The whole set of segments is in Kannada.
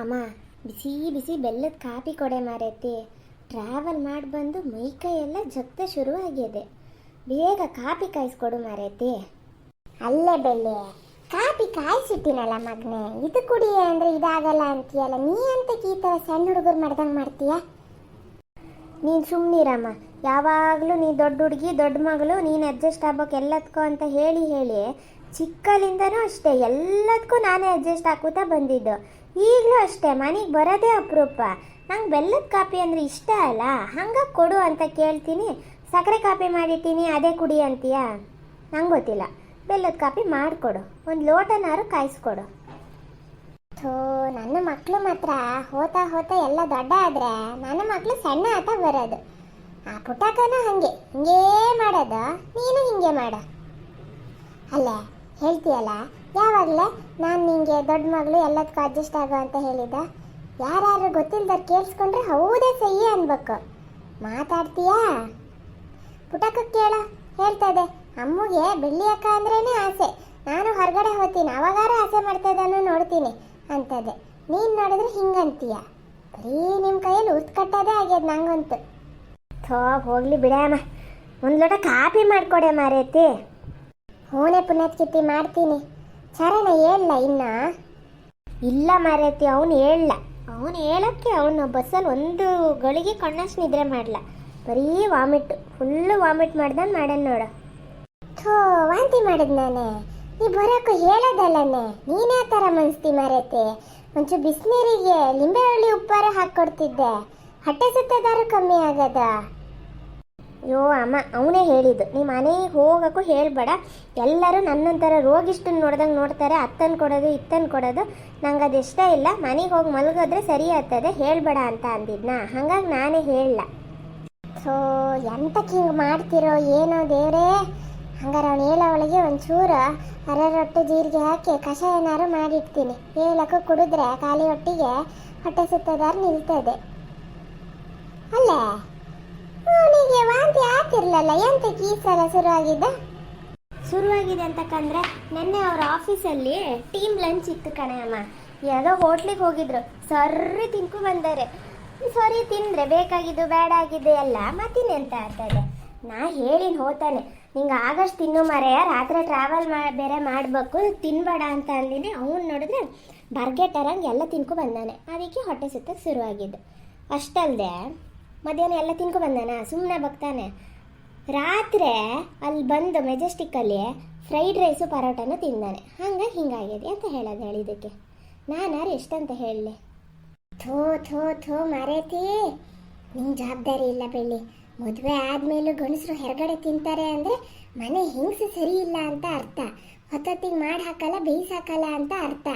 ಅಮ್ಮ, ಬಿಸಿ ಬಿಸಿ ಬೆಲ್ಲದ ಕಾಪಿ ಕೊಡೆ ಮಾರೈತಿ. ಟ್ರಾವೆಲ್ ಮಾಡಿ ಬಂದು ಮೈಕೈ ಎಲ್ಲ ಜೊತೆ ಆಗಿದೆ ಬೇಗ ಕಾಪಿ ಕಾಯಿಸ್ಕೊಡು ಮಾರೈತಿ. ಅಲ್ಲೇ ಬೆಳ್ಳಿ ಕಾಪಿ ಕಾಯಿಸಿಟ್ಟಿನಲ್ಲ ಮಗ್ನೆ, ಇದು ಕುಡಿಯ ಅಂದ್ರೆ ಇದಾಗಲ್ಲ ಅಂತೀಯಲ್ಲ, ನೀ ಅಂತ ಈ ಥರ ಸಣ್ಣ ಹುಡುಗರು ಮಾಡ್ದಂಗೆ ಮಾಡ್ತೀಯ? ನೀನು ಸುಮ್ಮನಿರಮ್ಮ ಯಾವಾಗಲೂ ನೀ ದೊಡ್ಡ ಹುಡುಗಿ, ದೊಡ್ಡ ಮಗಳು, ನೀನು ಅಡ್ಜಸ್ಟ್ ಆಗ್ಬೇಕು ಎಲ್ಲದಕ್ಕೂ ಅಂತ ಹೇಳಿ ಹೇಳಿ, ಚಿಕ್ಕಲಿಂದನೂ ಅಷ್ಟೇ ಎಲ್ಲದಕ್ಕೂ ನಾನೇ ಅಡ್ಜಸ್ಟ್ ಹಾಕುತ್ತಾ ಬಂದಿದ್ದು. ಈಗಲೂ ಅಷ್ಟೇ, ಮನೆಗೆ ಬರೋದೇ ಅಪರೂಪ. ನಂಗೆ ಬೆಲ್ಲದ ಕಾಪಿ ಅಂದರೆ ಇಷ್ಟ ಅಲ್ಲ? ಹಂಗೆ ಕೊಡು ಅಂತ ಕೇಳ್ತೀನಿ. ಸಕ್ಕರೆ ಕಾಪಿ ಮಾಡಿರ್ತೀನಿ, ಅದೇ ಕುಡಿ ಅಂತೀಯ? ನಂಗೆ ಗೊತ್ತಿಲ್ಲ. ಬೆಲ್ಲದ ಕಾಪಿ ಮಾಡಿಕೊಡು. ಒಂದು ಲೋಟನಾರು ಕಾಯಿಸ್ಕೊಡು. ಥೋ, ನನ್ನ ಮಕ್ಕಳು ಮಾತ್ರ ಹೋತಾ ಹೋತಾ ಎಲ್ಲ ದೊಡ್ಡ ಆದ್ರೆ ನನ್ನ ಮಕ್ಕಳು ಸಣ್ಣ ಆತ ಬರೋದು. ಆ ಪುಟಾಕನ ಹಂಗೆ, ಹಿಂಗೇ ಮಾಡೋದು. ನೀನು ಹಿಂಗೆ ಮಾಡ. ಅಲ್ಲ, ಹೇಳ್ತೀಯಲ್ಲ ಯಾವಾಗಲೇ ನಾನು ನಿಮಗೆ ದೊಡ್ಡ ಮಗಳು ಎಲ್ಲದಕ್ಕೂ ಅಡ್ಜಸ್ಟ್ ಆಗೋ ಅಂತ ಹೇಳಿದ್ದೆ. ಯಾರ್ಯಾರು ಗೊತ್ತಿಲ್ಲದವ್ರು ಕೇಳಿಸ್ಕೊಂಡ್ರೆ ಹೌದೇ ಸಹಿ ಅನ್ಬೇಕು. ಮಾತಾಡ್ತೀಯಾ? ಪುಟಕ ಕೇಳ ಹೇಳ್ತದೆ ಅಮ್ಮಗೆ ಬೆಳ್ಳಿ ಅಕ್ಕ ಅಂದ್ರೇನೆ ಆಸೆ. ನಾನು ಹೊರಗಡೆ ಹೋಗ್ತೀನಿ, ಅವಾಗಾರ ಆಸೆ ಮಾಡ್ತದನ್ನು ನೋಡ್ತೀನಿ ಅಂತದೆ. ನೀನು ನೋಡಿದ್ರೆ ಹಿಂಗಂತೀಯ. ಬರೀ ನಿಮ್ಮ ಕೈಯಲ್ಲಿ ಉತ್ ಕಟ್ಟೋದೇ ಆಗ್ಯದ ನಂಗಂತೂ. ಥೋ, ಹೋಗ್ಲಿ ಬಿಡಮ್ಮ. ಒಂದು ಲೋಟ ಕಾಪಿ ಮಾಡ್ಕೊಡೆ ಮಾರೇತಿ. ಹೂನೆ ಪುಣ್ಯತ್ಕಿತ್ತಿ ಮಾಡ್ತೀನಿ. ಚರಣ ಹೇಳಲ್ಲ ಇನ್ನ? ಇಲ್ಲ ಮಾರೈತಿ, ಅವನು ಹೇಳಲ್ಲ ಅವನು ಹೇಳೋಕ್ಕೆ ಅವನು ಬಸ್ಸಲ್ಲಿ ಒಂದು ಗಳಿಗೆ ಕಣ್ಣಷ್ಟು ನಿದ್ರೆ ಮಾಡಲ್ಲ ಬರೀ ವಾಮಿಟ್, ಫುಲ್ಲು ವಾಮಿಟ್ ಮಾಡ್ದಂಗೆ ಮಾಡ್ಯಾನ ನೋಡು. ಥೋ, ವಾಂತಿ ಮಾಡಿದ್ ನಾನೇ. ನೀ ಬರೋಕ್ಕೂ ಹೇಳೋದಲ್ಲನೆ. ನೀನೇ ಆ ಥರ ಮನಸ್ತಿ ಮಾರೈತಿ? ಒಂಚೂರು ಬಿಸಿನೀರಿಗೆ ಲಿಂಬೆ ಹುಳಿ ಉಪ್ಪಾರ ಹಾಕ್ಕೊಡ್ತಿದ್ದೆ. ಹೊಟ್ಟೆ ಸುತ್ತದಾರು ಕಮ್ಮಿ ಆಗದ. ಅಯ್ಯೋ, ಅಮ್ಮ, ಅವನೇ ಹೇಳಿದ್ದು. ನೀ ಮನೆಗೆ ಹೋಗೋಕ್ಕೂ ಹೇಳ್ಬೇಡ. ಎಲ್ಲರೂ ನನ್ನಂತರ ರೋಗಿಷ್ಟನ್ನು ನೋಡ್ದಂಗೆ ನೋಡ್ತಾರೆ, ಅತ್ತನ್ ಕೊಡೋದು, ಇತ್ತನ್ ಕೊಡೋದು. ನಂಗೆ ಅದು ಇಷ್ಟ ಇಲ್ಲ. ಮನೆಗೆ ಹೋಗಿ ಮಲಗಿದ್ರೆ ಸರಿ ಆಗ್ತದೆ. ಹೇಳ್ಬೇಡ ಅಂತ ಅಂದಿದ್ನಾ. ಹಂಗಾಗಿ ನಾನೇ ಹೇಳಲ್ಲ ಸೊ ಎಂತಕ್ಕೆ ಹಿಂಗೆ ಮಾಡ್ತಿರೋ, ಏನೋ ದೇವರೇ. ಹಂಗಾರೆ ಅವ್ನು ಹೇಳ ಅವಳಿಗೆ ಒಂಚೂರು ಅರ ರೊಟ್ಟಿ ಜೀರಿಗೆ ಹಾಕಿ ಕಷಾಯನಾರು ಮಾಡಿಡ್ತೀನಿ. ಹೇಳಕ್ಕೂ ಕುಡಿದ್ರೆ ಖಾಲಿ ಹೊಟ್ಟಿಗೆ ಹೊಟ್ಟೆ ಸುತ್ತದಾರು ನಿಲ್ತದೆ. ಅಲ್ಲೇ? ವಾಂತಿ ಆಗ್ತಿರ್ಲಲ್ಲ. ಎಂತಕ್ಕೆ ಈ ಸಲ ಶುರುವಾಗಿದ್ದ ಶುರುವಾಗಿದೆ ಅಂತಕಂದ್ರೆ ನಿನ್ನೆ ಅವ್ರ ಆಫೀಸಲ್ಲಿ ಟೀಮ್ ಲಂಚ್ ಇತ್ತು ಕಣೆ ಅಮ್ಮ ಯಾವುದೋ ಹೋಟ್ಲಿಗೆ ಹೋಗಿದ್ರು. ಸರ್ರಿ ತಿನ್ಕೊ ಬಂದಾರೆ. ಸರಿ ತಿಂದ್ರೆ ಬೇಕಾಗಿದ್ದು ಬೇಡ ಆಗಿದ್ದು ಎಲ್ಲ ಮತ್ತಿನ್ನೆ ಅಂತ ಆಗ್ತದೆ ನಾ ಹೇಳಿನ ಹೋತಾನೆ. ನಿಂಗೆ ಆಗಷ್ಟು ತಿನ್ನು ಮರೆಯ. ರಾತ್ರಿ ಟ್ರಾವೆಲ್ ಮಾ ಬೇರೆ ಮಾಡಬೇಕು. ತಿನ್ಬೇಡ ಅಂತ ಅಂದಿನಿ. ಅವನು ನೋಡಿದ್ರೆ ಬರ್ಗೆಟರಂಗೆ ಎಲ್ಲ ತಿನ್ಕೊ ಬಂದಾನೆ. ಅದಕ್ಕೆ ಹೊಟ್ಟೆ ಸುತ್ತಕ್ಕೆ ಶುರುವಾಗಿದ್ದು ಅಷ್ಟಲ್ಲದೆ ಮಧ್ಯಾಹ್ನ ಎಲ್ಲ ತಿನ್ಕೊ ಬಂದಾನ? ಸುಮ್ಮನೆ ಬಗ್ತಾನೆ ರಾತ್ರಿ ಅಲ್ಲಿ ಬಂದು ಮೆಜೆಸ್ಟಿಕ್ಕಲ್ಲಿ ಫ್ರೈಡ್ ರೈಸು ಪರೋಟನ ತಿಂದಾನೆ. ಹಂಗೆ ಹಿಂಗಾಗಿದೆ ಅಂತ ಹೇಳೋದು ಹೇಳಿದ್ದಕ್ಕೆ ನಾನಾರು ಎಷ್ಟಂತ ಹೇಳಲಿ? ಥೋ ಥೋ ಥೋ, ಮರೇತಿ. ನಿಂಗೆ ಜವಾಬ್ದಾರಿ ಇಲ್ಲ ಬೆಳ್ಳಿ ಮದುವೆ ಆದಮೇಲೂ ಗಂಡಸರು ಹೊರಗಡೆ ತಿಂತಾರೆ ಅಂದರೆ ಮನೆ ಹಿಂಗ್ಸು ಸರಿ ಇಲ್ಲ ಅಂತ ಅರ್ಥ. ಹೊತ್ತೊತ್ತಿಗೆ ಮಾಡಿ ಹಾಕಲ್ಲ, ಬೇಯಿಸಾಕಲ್ಲ ಅಂತ ಅರ್ಥ.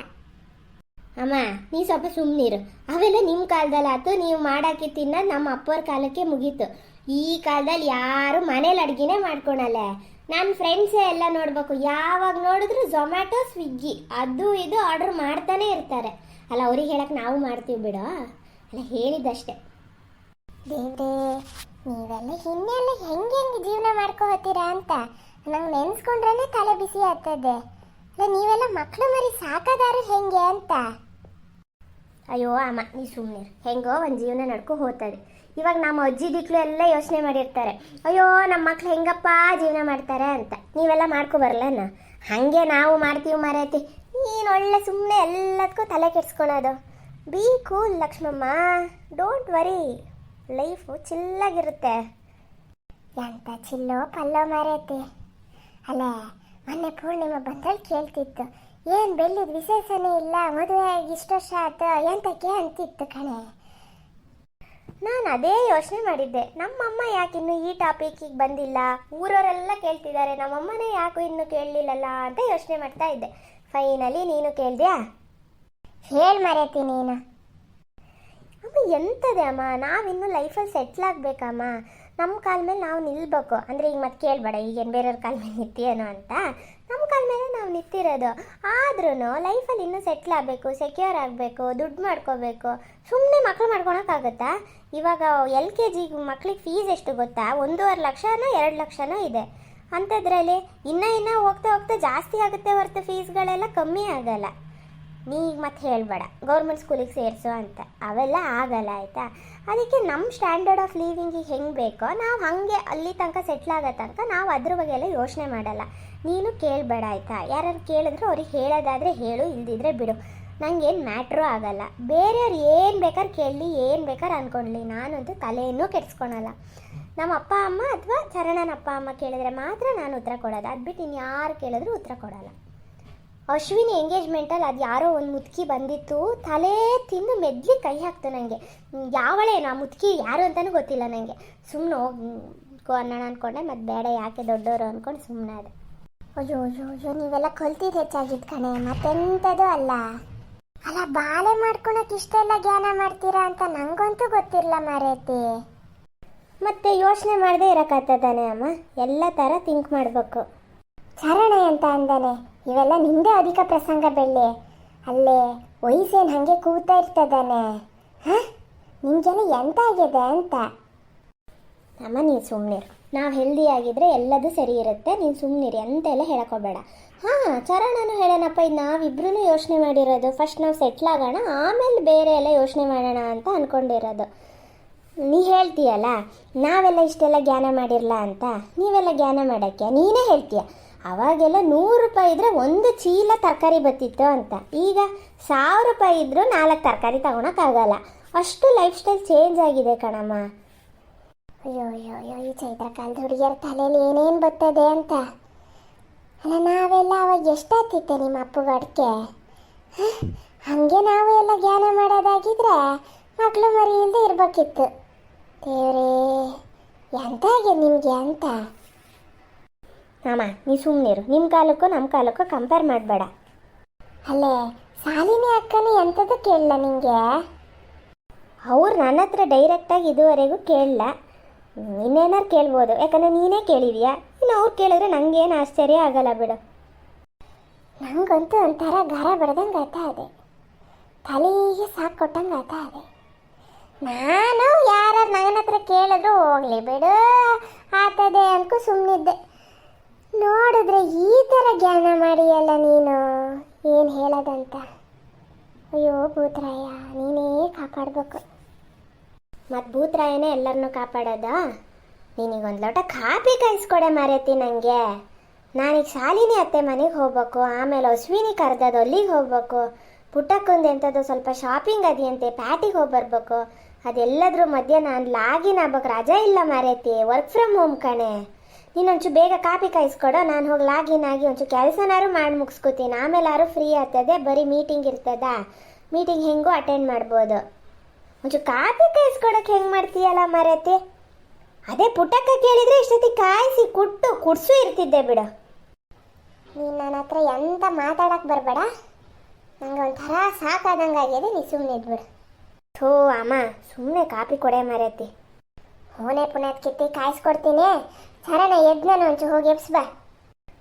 ಅಮ್ಮ, ನೀ ಸ್ವಲ್ಪ ಸುಮ್ಮನಿರು ಅವೆಲ್ಲ ನಿಮ್ಮ ಕಾಲದಲ್ಲಿ ಆಯ್ತು, ನೀವು ಮಾಡಾಕಿ ತಿನ್ನ ನಮ್ಮ ಅಪ್ಪವ್ರ ಕಾಲಕ್ಕೆ ಮುಗೀತು. ಈ ಕಾಲದಲ್ಲಿ ಯಾರು ಮನೇಲಿ ಅಡುಗೆನೇ ಮಾಡ್ಕೊಳಲ್ಲ. ನನ್ನ ಫ್ರೆಂಡ್ಸೇ ಎಲ್ಲ ನೋಡ್ಬೇಕು. ಯಾವಾಗ ನೋಡಿದ್ರು ಝೊಮ್ಯಾಟೊ ಸ್ವಿಗ್ಗಿ ಅದು ಇದು ಆರ್ಡರ್ ಮಾಡ್ತಾನೆ ಇರ್ತಾರೆ. ಅಲ್ಲ, ಅವ್ರಿಗೆ ಹೇಳಕ್ಕೆ ನಾವು ಮಾಡ್ತೀವಿ ಬಿಡು. ಅಲ್ಲ, ಹೇಳಿದ್ದಷ್ಟೇ. ದೇವ್ರೇ ನೀವೆಲ್ಲ ಹಿಂದೆಲ್ಲ ಹೆಂಗೆ ಹೆಂಗೆ ಜೀವನ ಮಾಡ್ಕೋತೀರಾ ಅಂತ. ನಂಗೆ ನೆನ್ಸ್ಕೊಂಡ್ರೆ ತಲೆ ಬಿಸಿ ಆಗ್ತದೆ. ಅಲ್ಲ, ನೀವೆಲ್ಲ ಮಕ್ಕಳು ಮರಿ ಸಾಕದಾರು ಹೆಂಗೆ ಅಂತ. ಅಯ್ಯೋ ಅಮ್ಮ ನೀ ಸುಮ್ಮನೆ ಹೆಂಗೋ ಒಂದು ಜೀವನ ನಡ್ಕೊ ಹೋಗ್ತದೆ ಇವಾಗ ನಮ್ಮ ಅಜ್ಜಿ ದಿಕ್ಕಲು ಎಲ್ಲ ಯೋಚನೆ ಮಾಡಿರ್ತಾರೆ. ಅಯ್ಯೋ ನಮ್ಮ ಮಕ್ಳು ಹೆಂಗಪ್ಪ ಜೀವನ ಮಾಡ್ತಾರೆ ಅಂತ. ನೀವೆಲ್ಲ ಮಾಡ್ಕೊ ಬರಲ್ಲ ಹಾಗೆ ನಾವು ಮಾಡ್ತೀವಿ ಮಾರೈತಿ ನೀನು ಒಳ್ಳೆ ಸುಮ್ಮನೆ ಎಲ್ಲದಕ್ಕೂ ತಲೆ ಕೆಡ್ಸ್ಕೊಳೋದು. Be cool Lakshmamma. Don't worry life ಚಿಲ್ಲಾಗಿರುತ್ತೆ ಎಂತ ಚಿಲ್ಲೋ ಪಲ್ಲೋ ಮಾರೈತಿ ಅಲ್ಲೇ, ಮೊನ್ನೆ ಪೂರ್ಣಿಮಾ ಬಂದಲ್ಲಿ ಕೇಳ್ತಿತ್ತು. ಏನು ಬೆಳ್ಳಿದ ವಿಶೇಷನೇ ಇಲ್ಲ, ಮದುವೆ ಆಗಿ ಇಷ್ಟು ವರ್ಷ ಆಯ್ತು ಎಂತಕ್ಕೆ ಅಂತಿತ್ತು ಕಣೆ. ನಾನು ಅದೇ ಯೋಚನೆ ಮಾಡಿದ್ದೆ, ನಮ್ಮಮ್ಮ ಯಾಕೆ ಇನ್ನು ಈ ಟಾಪಿಕಿಗೆ ಬಂದಿಲ್ಲ? ಊರವರೆಲ್ಲ ಕೇಳ್ತಿದ್ದಾರೆ, ನಮ್ಮಮ್ಮನೇ ಯಾಕೂ ಇನ್ನು ಕೇಳಲಿಲ್ಲಲ್ಲ ಅಂತ ಯೋಚನೆ ಮಾಡ್ತಾ ಇದ್ದೆ. ಫೈನಲಿ ನೀನು ಕೇಳಿದ್ಯಾ? ಹೇಳಿ ಮರೆತಿ ನೀನು. ಅಮ್ಮ ಎಂತದೆ ಅಮ್ಮ? ನಾವಿನ್ನು ಲೈಫಲ್ಲಿ ಸೆಟ್ಲ್ ಆಗಬೇಕಮ್ಮ. ನಮ್ಮ ಕಾಲ ಮೇಲೆ ನಾವು ನಿಲ್ಬೇಕು. ಅಂದರೆ ಈಗ ಮತ್ತೆ ಕೇಳಬೇಡ ಈಗೇನು ಬೇರೆಯವ್ರ ಕಾಲ ಮೇಲೆ ನಿಂತೀಯೇನೋ ಅಂತ. ನಮ್ಮ ಕಾಲ ಮೇಲೆ ನಾವು ನಿಂತಿರೋದು. ಆದ್ರೂ ಲೈಫಲ್ಲಿ ಇನ್ನೂ ಸೆಟ್ಲ್ ಆಗಬೇಕು ಸೆಕ್ಯೂರ್ ಆಗಬೇಕು, ದುಡ್ಡು ಮಾಡ್ಕೋಬೇಕು. ಸುಮ್ಮನೆ ಮಕ್ಳು ಮಾಡ್ಕೊಳಕ್ಕಾಗತ್ತಾ ಇವಾಗ ಎಲ್ ಕೆ ಜಿ ಮಕ್ಳಿಗೆ ಫೀಸ್ ಎಷ್ಟು ಗೊತ್ತಾ? ಒಂದೂವರೆ ಲಕ್ಷನೋ, ಎರಡು ಲಕ್ಷನೋ ಇದೆ. ಅಂಥದ್ರಲ್ಲಿ ಇನ್ನೂ ಇನ್ನೂ ಹೋಗ್ತಾ ಹೋಗ್ತಾ ಜಾಸ್ತಿ ಆಗುತ್ತೆ ಹೊರತು ಫೀಸ್ಗಳೆಲ್ಲ ಕಮ್ಮಿ ಆಗಲ್ಲ. ನೀ ಮತ್ತೆ ಹೇಳಬೇಡ. ಗೌರ್ಮೆಂಟ್ ಸ್ಕೂಲಿಗೆ ಸೇರಿಸು ಅಂತ. ಅವೆಲ್ಲ ಆಗಲ್ಲ, ಆಯಿತಾ? ಅದಕ್ಕೆ ನಮ್ಮ ಸ್ಟ್ಯಾಂಡರ್ಡ್ ಆಫ್ ಲಿವಿಂಗಿಗೆ ಹೆಂಗೆ ಬೇಕೋ, ನಾವು ಹಾಗೆ ಅಲ್ಲಿ ತನಕ ಸೆಟ್ಲ್ ಆಗೋ ತನಕ ನಾವು ಅದ್ರ ಬಗ್ಗೆ ಎಲ್ಲ ಯೋಚನೆ ಮಾಡಲ್ಲ. ನೀನು ಕೇಳಬೇಡ, ಆಯಿತಾ? ಯಾರು ಕೇಳಿದ್ರು ಅವ್ರಿಗೆ ಹೇಳೋದಾದರೆ ಹೇಳು, ಇಲ್ದಿದ್ರೆ ಬಿಡು. ನಂಗೇನು ಮ್ಯಾಟ್ರೂ ಆಗಲ್ಲ. ಬೇರೆಯವ್ರು ಏನು ಬೇಕಾದ್ರೆ ಕೇಳಲಿ ಏನು ಬೇಕಾದ್ರೆ ಅಂದ್ಕೊಳ್ಳಿ ನಾನಂತೂ ತಲೆಯನ್ನು ಕೆಡಿಸ್ಕೊಳಲ್ಲ. ನಮ್ಮ ಅಪ್ಪ ಅಮ್ಮ ಅಥವಾ ಚರಣನ ಅಪ್ಪ ಅಮ್ಮ ಕೇಳಿದ್ರೆ ಮಾತ್ರ ನಾನು ಉತ್ತರ ಕೊಡೋದು. ಅದು ಬಿಟ್ಟು ಇನ್ಯಾರು ಯಾರು ಕೇಳಿದ್ರು ಉತ್ತರ ಕೊಡಲ್ಲ. ಅಶ್ವಿನಿ ಎಂಗೇಜ್ಮೆಂಟಲ್ಲಿ ಅದು ಯಾರೋ ಒಂದು ಮುದುಕಿ ಬಂದಿತ್ತು. ತಲೆ ತಿಂದು ಮೆದ್ಲಿ ಕೈ ಹಾಕ್ತು ನನಗೆ ಯಾವಳೆ ಆ ಮುದುಕಿ ಯಾರು ಅಂತಲೂ ಗೊತ್ತಿಲ್ಲ ನನಗೆ ಸುಮ್ಮನೆ ಹೋಗಿ ಅನ್ನೋಣ ಅಂದ್ಕೊಂಡೆ ಮತ್ತು ಬೇಡ ಯಾಕೆ ದೊಡ್ಡವರು ಅಂದ್ಕೊಂಡು ಸುಮ್ಮನೆ ಅದೇ ಅಯ್ಯೋ ಅಯ್ಯೋ ಅಯ್ಯೋ, ನೀವೆಲ್ಲ ಕಲ್ತಿದ್ದು ಹೆಚ್ಚಾಗಿತ್ತು ಕಣೆ. ಮತ್ತೆಂಥದ್ದು ಅಲ್ಲ. ಅಲ್ಲ ಬಾಳೆ ಮಾಡ್ಕೊಳಕ್ಕೆ ಇಷ್ಟೆಲ್ಲ ಜ್ಞಾನ ಮಾಡ್ತೀರಾ ಅಂತ ನಂಗಂತೂ ಗೊತ್ತಿರಲ್ಲ ಮಾರೈತಿ. ಮತ್ತೆ ಯೋಚನೆ ಮಾಡದೆ ಇರೋಕ್ಕಾಗ್ತದಾನೆ ಅಮ್ಮ. ಎಲ್ಲ ಥರ ಥಿಂಕ್ ಮಾಡಬೇಕು. ಚರಣೆ ಅಂತ ಅಂದಾನೆ. ಇವೆಲ್ಲ ನಿಂದೆ ಅಧಿಕ ಪ್ರಸಂಗ ಬೆಳ್ಳಿ. ಅಲ್ಲೇ ವಯಸ್ಸೇನು ಹಾಗೆ ಕೂಗ್ತಾ ಇರ್ತದಾನೆ. ಹಾಂ? ನಿಮಗೆಲ್ಲ ಎಂತ ಆಗಿದೆ ಅಂತ. ಅಮ್ಮ, ನೀನು ಸುಮ್ಮನಿರು ನಾವು ಹೆಲ್ದಿ ಆಗಿದ್ರೆ ಎಲ್ಲದೂ ಸರಿ ಇರುತ್ತೆ. ನೀನು ಸುಮ್ಮನಿರಿ ಅಂತ ಎಲ್ಲ ಹೇಳಕೋಬೇಡ ಹಾಂ, ಚರಣನು ಹೇಳೋಣಪ್ಪ ಇದು ನಾವಿಬ್ರು ಯೋಚನೆ ಮಾಡಿರೋದು. ಫಸ್ಟ್ ನಾವು ಸೆಟ್ಲ್ ಆಗೋಣ, ಆಮೇಲೆ ಬೇರೆ ಎಲ್ಲ ಯೋಚನೆ ಮಾಡೋಣ ಅಂತ ಅಂದ್ಕೊಂಡಿರೋದು ನೀ ಹೇಳ್ತೀಯಲ್ಲ, ನಾವೆಲ್ಲ ಇಷ್ಟೆಲ್ಲ ಜ್ಞಾನ ಮಾಡಿರಲ್ಲ ಅಂತ? ನೀವೆಲ್ಲ ಜ್ಞಾನ ಮಾಡೋಕ್ಕೆ? ನೀನೇ ಹೇಳ್ತೀಯ? ಅವಾಗೆಲ್ಲ ನೂರು ರೂಪಾಯಿ ಇದ್ರೆ ಒಂದು ಚೀಲ ತರಕಾರಿ ಬತ್ತಿತ್ತು ಅಂತ. ಈಗ ಸಾವಿರ ರೂಪಾಯಿ ಇದ್ದರೂ ನಾಲ್ಕು ತರಕಾರಿ ತಗೊಳಕ್ಕಾಗಲ್ಲ ಅಷ್ಟು ಲೈಫ್ ಸ್ಟೈಲ್ ಚೇಂಜ್ ಆಗಿದೆ ಕಣಮ್ಮ. ಅಯ್ಯೋ ಅಯ್ಯೋ ಅಯ್ಯೋ, ಈ ಚೈತ್ರ ಕಾಲದ ಹುಡುಗಿಯರ ತಲೆಯಲ್ಲಿ ಏನೇನು ಬರ್ತದೆ ಅಂತ. ಅಲ್ಲ, ನಾವೆಲ್ಲ ಅವಾಗ ಎಷ್ಟಾಗ್ತಿತ್ತೆ ನಿಮ್ಮ ಅಪ್ಪಗ ಅಡಿಕೆ ಹಾಗೆ ನಾವು ಎಲ್ಲ ಜ್ಞಾನ ಮಾಡೋದಾಗಿದ್ರೆ ಮಕ್ಕಳು ಮರಿಯಿಂದ ಇರ್ಬೇಕಿತ್ತು. ದೇವ್ರೇ, ಎಂತ ಆಗಿದೆ ನಿಮಗೆ ಅಂತ? ಅಮ್ಮ ನೀ ಸುಮ್ಮನಿರು ನಿಮ್ಮ ಕಾಲಕ್ಕೂ ನಮ್ಮ ಕಾಲಕ್ಕೂ ಕಂಪೇರ್ ಮಾಡಬೇಡ. ಅಲ್ಲೇ ಶಾಲಿನಿ ಅಕ್ಕನ ಎಂಥದ್ದು ಕೇಳಲ್ಲ ನಿಮಗೆ ಅವ್ರು ನನ್ನ ಹತ್ರ ಡೈರೆಕ್ಟಾಗಿ ಇದುವರೆಗೂ ಕೇಳಲ್ಲ. ಇನ್ನೇನಾರು ಕೇಳ್ಬೋದು. ಯಾಕಂದರೆ ನೀನೇ ಕೇಳಿದ್ಯಾ? ಇನ್ನು ಅವ್ರು ಕೇಳಿದ್ರೆ ನನಗೇನು ಆಶ್ಚರ್ಯ ಆಗಲ್ಲ ಬಿಡು. ನಂಗಂತೂ ಒಂಥರ ಗರ ಬಡ್ದಂಗೆ ಆತ ಇದೆ. ತಲೆಗೆ ಸಾಕು ಕೊಟ್ಟಂಗೆ ಆತ ಇದೆ. ನಾನು ಯಾರು ನನ್ನ ಹತ್ರ ಕೇಳಿದ್ರು ಹೋಗ್ಲಿ ಬಿಡು. ಆತದೆ ಅನ್ಕೋ ಸುಮ್ಮನಿದ್ದೆ ನೋಡಿದ್ರೆ ಈ ಥರ ಜ್ಞಾನ ಮಾಡಿಯಲ್ಲ ನೀನು? ಏನು ಹೇಳೋದಂತ? ಅಯ್ಯೋ, ಭೂತ್ರಾಯ, ನೀನೇ ಕಾಪಾಡಬೇಕು. ಮತ್ತು ಭೂತ್ರಾಯನೇ ಎಲ್ಲರನ್ನೂ ಕಾಪಾಡೋದ? ನಿನಗೊಂದು ಲೋಟ ಕಾಪಿ ಕಾಯಿಸ್ಕೊಡೆ ಮಾರೈತಿ ನನಗೆ ನಾನೀಗ ಶಾಲಿನಿ ಅತ್ತೆ ಮನೆಗೆ ಹೋಗ್ಬೇಕು, ಆಮೇಲೆ ಅಶ್ವಿನಿ ಕರೆದದ್ದು ಅಲ್ಲಿಗೆ ಹೋಗ್ಬೇಕು. ಪುಟ್ಟಕ್ಕೊಂದು ಎಂಥದ್ದು ಸ್ವಲ್ಪ ಶಾಪಿಂಗ್ ಅದಿಯಂತೆ ಪ್ಯಾಟಿಗೆ ಹೋಗಿ ಬರ್ಬೇಕು. ಅದೆಲ್ಲದ್ರ ಮಧ್ಯೆ ನಾನು ಲಾಗಿನ್ ಆಗ್ಬೇಕು, ರಜಾ ಇಲ್ಲ ಮಾರೈತಿ ವರ್ಕ್ ಫ್ರಮ್ ಹೋಮ್ ಕಣೆ. ನೀನು ಒಂಚೂರು ಬೇಗ ಕಾಪಿ ಕಾಯಿಸ್ಕೊಡು, ನಾನು ಹೋಗಿ ಲಾಗಿನ್ ಆಗಿ ಒಂಚೂರು ಕೆಲಸನಾರು ಮಾಡಿ ಮುಗಿಸ್ಕೊತೀನಿ. ಆಮೇಲೆ ಯಾರು ಫ್ರೀ ಆಗ್ತದೆ, ಬರೀ ಮೀಟಿಂಗ್ ಇರ್ತದ? ಮೀಟಿಂಗ್ ಹೆಂಗೂ ಅಟೆಂಡ್ ಮಾಡ್ಬೋದು. ಒಂಚೂರು ಕಾಪಿ ಕಾಯಿಸ್ಕೊಡಕ್ಕೆ ಹೆಂಗೆ ಮಾಡ್ತೀಯಲ್ಲ ಮರತಿ? ಅದೇ ಪುಟ್ಟಕ್ಕ ಕೇಳಿದ್ರೆ ಇಷ್ಟೊತ್ತಿಗೆ ಕಾಯಿಸಿ ಕುಟ್ಟು, ಕುಡ್ಸು ಇರ್ತಿದ್ದೆ ಬಿಡು. ನೀನು ನನ್ನ ಹತ್ರ ಎಂತ ಮಾತಾಡಕ್ಕೆ ಬರಬೇಡ. ನಂಗೆ ಒಂಥರ ಸಾಕಾದಂಗೆ ಆಗಿದೆ ನೀ ಸುಮ್ಮನೆ ಇದ್ಬಿಡು. ಥೂ, ಅಮ್ಮ ಸುಮ್ಮನೆ ಕಾಪಿ ಕೊಡೆ ಮರತಿ. ಹೋನೆ ಪುನಃ ಕಿತ್ತಿ ಕಾಯಿಸ್ಕೊಡ್ತೀನಿ. ಸರಣ ಯಜ್ಞನ ಒಂಚು ಹೋಗಿ ಎಬ್ಸ್ ಬಾ.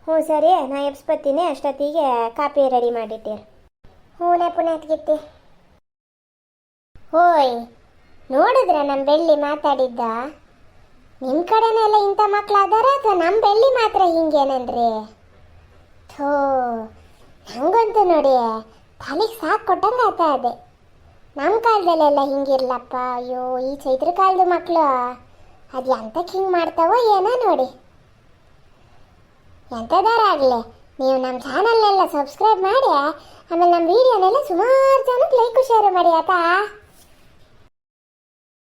ಹ್ಞೂ ಸರಿ, ನಾ ಎಬ್ಸ್ಬತ್ತೀನಿ, ಅಷ್ಟೊತ್ತಿಗೆ ಕಾಪಿ ರೆಡಿ ಮಾಡಿಟ್ಟಿರು ಹೂನೆ ಪುಣ್ಯತ್ಗಿತ್ತಿ ಹೋಯ್, ನೋಡಿದ್ರ ನಮ್ಮ ಬೆಳ್ಳಿ ಮಾತಾಡಿದ್ದ? ನಿಮ್ಮ ಕಡೆನೆಲ್ಲ ಇಂಥ ಮಕ್ಳು ಅದಾರ ಅಥವಾ ನಮ್ಮ ಬೆಳ್ಳಿ ಮಾತ್ರ ಹಿಂಗೇನನ್ರಿ ಥೋ ಹಂಗಂತೂ ನೋಡಿ, ತಲೆಗೆ ಸಾಕು ಕೊಟ್ಟಂಗೆ ಆತ ಅದೇ ನಮ್ಮ ಕಾಲದಲ್ಲೆಲ್ಲ ಹಿಂಗಿರ್ಲಪ್ಪ, ಅಯ್ಯೋ, ಈ ಚೈತ್ರ ಕಾಲದ ಮಕ್ಕಳು ಅದು ಎಂತಕ್ಕೆ ಹಿಂಗೆ ಮಾಡ್ತಾವೋ ಏನೋ ನೋಡಿ. ಎಂಥದಾರಾಗಲಿ ನೀವು ನಮ್ಮ ಚಾನಲ್ನೆಲ್ಲ ಸಬ್ಸ್ಕ್ರೈಬ್ ಮಾಡಿ, ಆಮೇಲೆ ನಮ್ಮ ವಿಡಿಯೋನೆಲ್ಲ ಸುಮಾರು ಜನಕ್ಕೆ ಲೈಕ್ ಶೇರ್ ಮಾಡಿ ಆತಾ